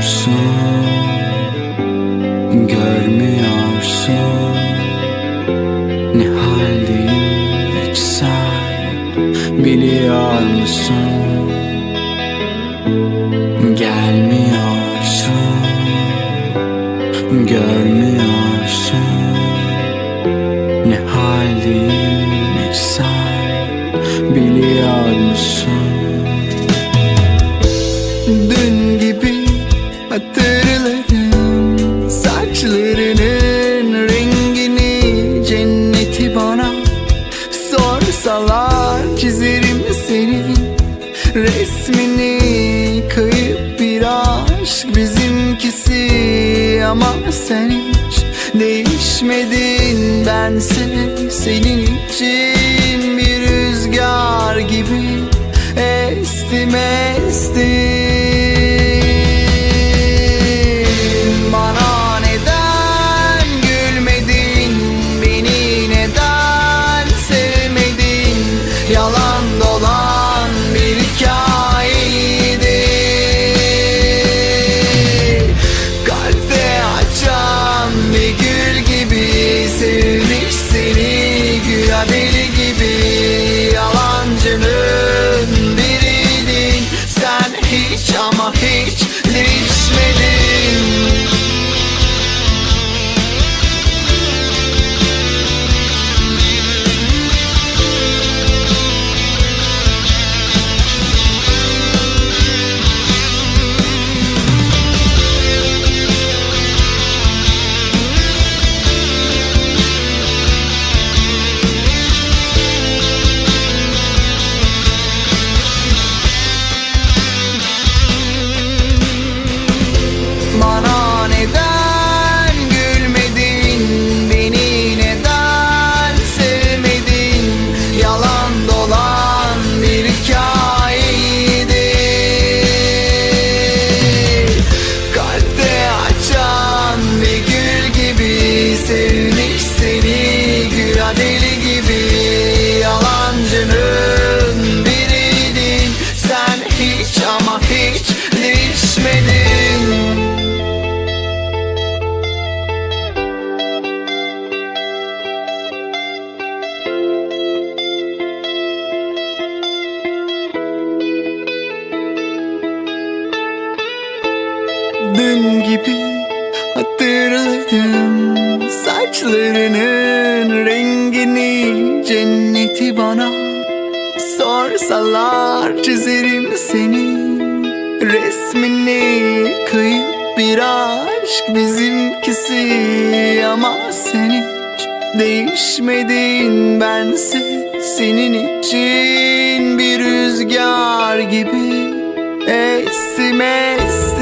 Gelmiyorsun Görmüyorsun. Ne haldeyim hiç sen Biliyor musun? Gelmiyorsun Görmüyorsun. Ne haldeyim hiç sen Biliyor musun aşk bizimkisi Ama sen hiç değişmedin. Bense senin için ama hiç deli gibi Yalancının biriydin. Sen hiç ama hiç değişmedin. Dün gibi hatırlarım rengini Cenneti bana Sorsalar çizerim senin Resmini kayıp bir aşk bizimkisi Ama sen hiç değişmedin. Bense senin için bir rüzgar gibi Estim estim